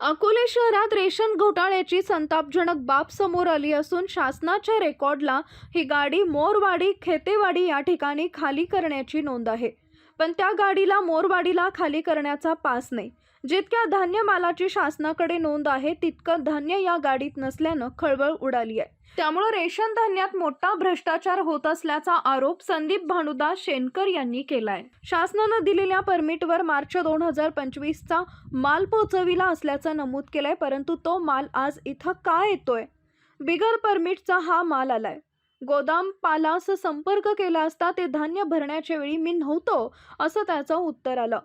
अकोले शहरात रेशन घोटाळ्याची संतापजनक बाब समोर आली असून शासनाच्या रेकॉर्डला ही गाडी मोरवाडी खेतेवाडी या ठिकाणी खाली करण्याची नोंद आहे. पण त्या गाडीला मोरवाडीला खाली करण्याचा पास नाही. जितक्या धान्य मालाची शासनाकडे नोंद आहे तितकं धान्य या गाडीत नसल्यानं खळबळ उडाली आहे. त्यामुळे रेशन धान्यात मोठा भ्रष्टाचार होत असल्याचा आरोप संदीप भानुदास शेनकर यांनी केलाय. शासनानं दिलेल्या परमिटवर मार्च दोन हजार पंचवीसचा माल पोचविला असल्याचं नमूद केलंय परंतु तो माल आज इथं का येतोय? बिगर परमिटचा हा माल आलाय. गोदाम पालास संपर्क केला असता ते धान्य भरण्याच्या वेळी मी नव्हतो असं त्याचं उत्तर आलं.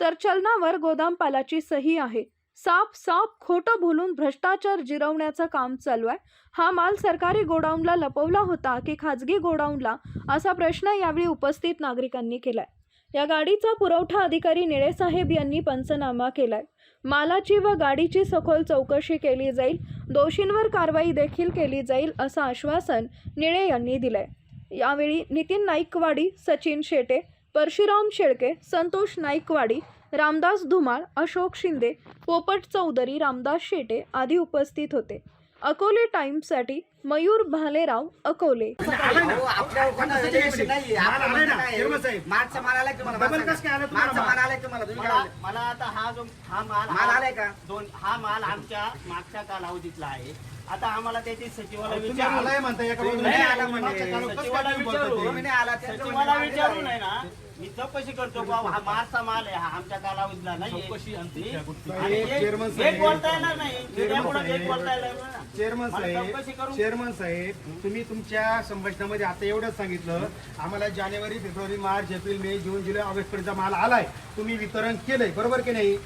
तर चलनावर गोदाम पालाची सही आहे. साफ साफ खोटं बोलून भ्रष्टाचार जिरवण्याचं काम चालू आहे. हा माल सरकारी गोडाऊनला लपवला होता की खाजगी गोडाऊनला असा प्रश्न यावेळी उपस्थित नागरिकांनी केलाय. या गाडीचा पुरवठा अधिकारी निळेसाहेब यांनी पंचनामा केलाय. मालाची व गाडीची सखोल चौकशी केली जाईल दोषींवर कारवाई देखील केली जाईल असं आश्वासन निळे यांनी दिलंय. यावेळी नितीन नाईकवाडी सचिन शेटे परशुराम शेळके संतोष नाईकवाडी रामदास धुमाळ अशोक शिंदे पोपट चौधरी रामदास शेटे आदी उपस्थित होते. अकोले टाइम्ससाठी मयूर भालेराव अकोले. माल? आता हा जो हा माल माल आलाय का? दोन हा माल आमच्या मागच्या कालावधीतला आहे. आता आम्हाला त्याची सचिवाला विचारू. सचिवाला विचारू. नाही ना. मी चौकशी करतो बाबा हा मारचा माल आहे हा आमच्या कालावधीला नाही चौकशी आणि हे- चेअरमन हे साहेब. बोलता येणार नाही. मीडियापुढे साहेब. बोलता येणार नाही. चेअरमन मला साहेब चेअरमन साहेब तुम्ही तुमच्या संभाषणामध्ये आता एवढंच सांगितलं. आम्हाला जानेवारी फेब्रुवारी मार्च एप्रिल मे जून जुलै ऑगस्ट पर्यंत माल आलाय. तुम्ही वितरण केलंय बरोबर की नाही?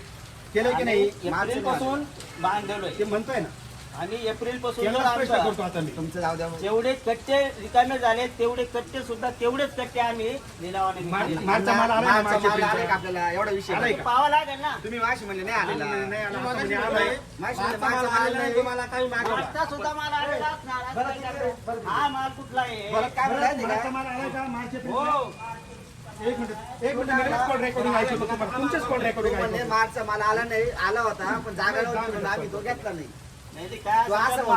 केलंय की नाही? एप्रिलपासून बांधलोय. ते म्हणताय ना. आणि एप्रिलपासून तुमचं जाऊ द्या जेवढे कच्चे रिकामे झाले तेवढे कच्चे सुद्धा तेवढेच कच्चे आम्ही लिलावाने. मारचा आपल्याला? एवढा विषय? पाहावं लागेल ना. तुम्ही माशी म्हणले नाही आलेला. नाही, नाही आला. आता म्हणजे माल सुद्धा माल आलेला? हा माल कुठला आहे? काय म्हणायचं मागचा का? माल आलाय का? मार्च एप्रिल हो. एक मिनिट एक मिनिट मी कॉल रेकॉर्डिंग ऐकतो तुम्हाला तुमचेच कॉल रेकॉर्डिंग म्हणले ऐकतो मालचा माल आला नाही आला होता पण जागा आम्ही तो घेतला नाही. नाही ते काय तू असं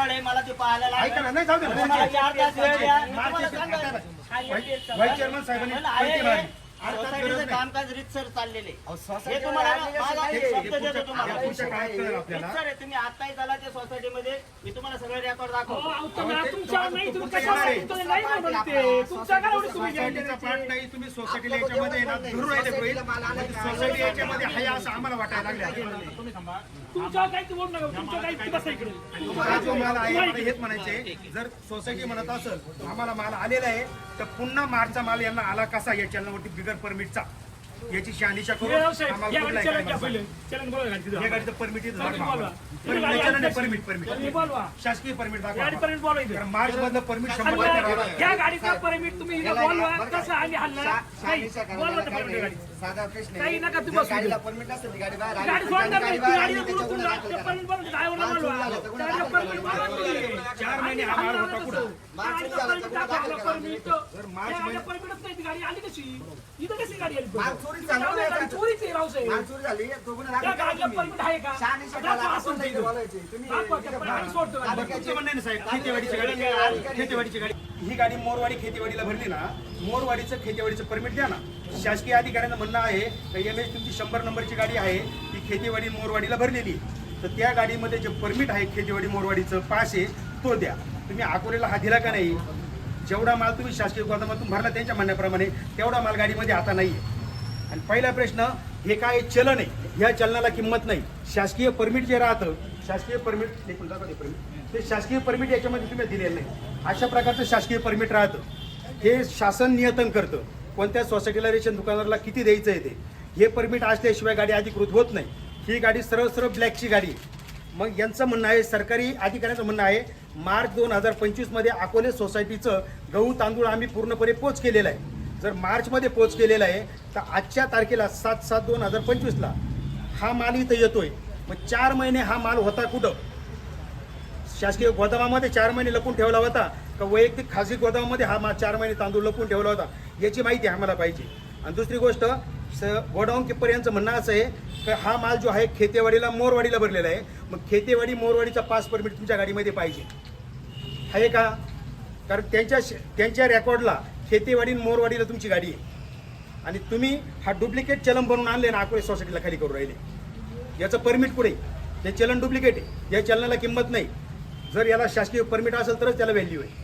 आहे, मला ते पाहायला लागेल. ऐका ना नाही जाऊ दे ना. मला चार तास वेळ द्या. मी मार्च तुम्हाला एप्रिल सांगेन. आता हा, एक व्हाईस- एक व्हाईस चेअरमन साहेबांनी कळते मागे. सोसायटीचं. कामकाज रीतसर चाललेले अहो, हे सोसायटीवर तुम्हाला आलेलं माझा नाही. एक शब्द देतो पुढच्या- तुम्हाला. या पुढच्या काळात कळेल आपल्याला? रीतसर आहे, तुम्ही आताही त्या सोसायटीमध्ये. मी तुम्हाला सगळे रेकॉर्ड दाखवतो. तुमच्या नाही तुम्ही सोसायटीचा पार्ट नाही. सोसायटीला याच्यामध्ये धरून राहिले पाहिजे सोसायटी याच्यामध्ये आहे असं आम्हाला वाटायला लागले हा जो माल आहे मला हेच म्हणायचे जर सोसायटी म्हणत असेल आम्हाला माल आलेला आहे तर पुन्हा मारचा माल यांना आला कसा या चलनावरती बिगर परमिटचा याची शहानिशा करून आम्हाला कुठला आहे काय या गाडीचं परमिट. परमिट परमिट शासकीय परमिट गाडी दाखवा परमिट कारण मार्च मधलं परमिट शंभर टक्के राहणार. या गाडीचा परमिट तुम्ही बोलवा. कसं आम्ही हल्ला नाही. बोलवा परमिट. साधा प्रश्न काही आहे. नका तुम्ही जर बसू गाडीला दे. परमिट नसेल ती गाडी बाहेर आली. गाडी पण सोडणार गाडी नाही बाहेर गाडी आली, पुढे त्याच्यावर तुमचा दाखल परमिट करा. बोलवा ड्रायव्हरला माल चोरी बोलवा झाला तर गुन्हा गाडीला दाखल परमिट करा. बोलवा चार महिने हा माल होता कुठं माल चोरी झाला तर गुन्हा दाखल करा. परमिट जर मार्च महिन्यात- परमिटच नाही ती गाडी आली कशी इथं कशी गाडी आली माल चोरी झाला गाडी नाही. चोरीच आहे रावसाहेब माल चोरी झाली तो गुन्हा त्या दाखल करा गाडीला तुम्ही. परमिट आहे का शहानिशा दाखवा करा. असून आपण ते इथे बोलायचे. तुम्ही दाखवा त्या परमिट गाडी सोडतो गाडी. तुमचं म्हणणं आहे ना साहेब खेतीवाडीची गाडी खेतीवाडीची गाडी ही गाडी मोरवाडी खेतीवाडीला भरली ना मोरवाडीचं खेतीवाडीचं परमिट द्या ना शासकीय अधिकाऱ्यांचं म्हणणं आहे तर एम एच तुमची शंभर नंबरची गाडी आहे ती खेतीवाडी मोरवाडीला भरलेली तर त्या गाडीमध्ये जे परमिट आहे खेतीवाडी मोरवाडीचं पास आहे तो द्या. तुम्ही अकोलेला हा दिला का नाही? जेवढा माल तुम्ही शासकीय गोदामातून भरला त्यांच्या म्हणण्याप्रमाणे तेवढा माल गाडीमध्ये आता नाही आहे आणि पहिला प्रश्न हे काय चलन आहे? ह्या चलनाला किंमत नाही. शासकीय परमिट जे राहतं शासकीय परमिट एक मिनिट परमिट ते शासकीय परमिट याच्यामध्ये तुम्ही दिलेलं नाही. अशा प्रकारचं शासकीय परमिट राहतं. हे शासन नियतन करतं. कोणत्या सोसायटीला रेशन दुकानाला किती द्यायचं आहे ते? हे परमिट असल्याशिवाय गाडी अधिकृत होत नाही. ही गाडी सरळ सरळ ब्लॅकची गाडी मग यांचं म्हणणं आहे सरकारी अधिकाऱ्यांचं म्हणणं आहे मार्च दोन हजार पंचवीसमध्ये अकोले सोसायटीचं गहू तांदूळ आम्ही पूर्णपणे पोच केलेलं आहे. जर मार्चमध्ये पोच केलेला आहे तर आजच्या तारखेला सात सात दोन हजार पंचवीसला हा माल इथं येतोय. मग चार महिने हा माल होता कुठं? शासकीय गोदामामध्ये चार महिने लपून ठेवला होता. का वैयक्तिक खाजगी गोदामामध्ये हा मा चार महिने तांदूळ लपून ठेवला होता याची माहिती आम्हाला पाहिजे. आणि दुसरी गोष्ट स गोडाऊन किप्पर म्हणणं असं आहे की हा माल जो आहे खेतेवाडीला मोरवाडीला भरलेला आहे. मग खेतेवाडी मोरवाडीचा पास परमिट तुमच्या गाडीमध्ये पाहिजे. आहे का? कारण त्यांच्या श- त्यांच्या रेकॉर्डला खेतेवाडी आणि मोरवाडीला तुमची गाडी आहे. आणि तुम्ही हा डुप्लिकेट चलन बनवून आणले ना अकोले सोसायटीला खाली करून राहिले. याचं परमिट कुठे हे चलन डुप्लिकेट आहे. या चलनाला किंमत नाही. जर याला शासकीय परमिट असेल तरच त्याला व्हॅल्यू आहे.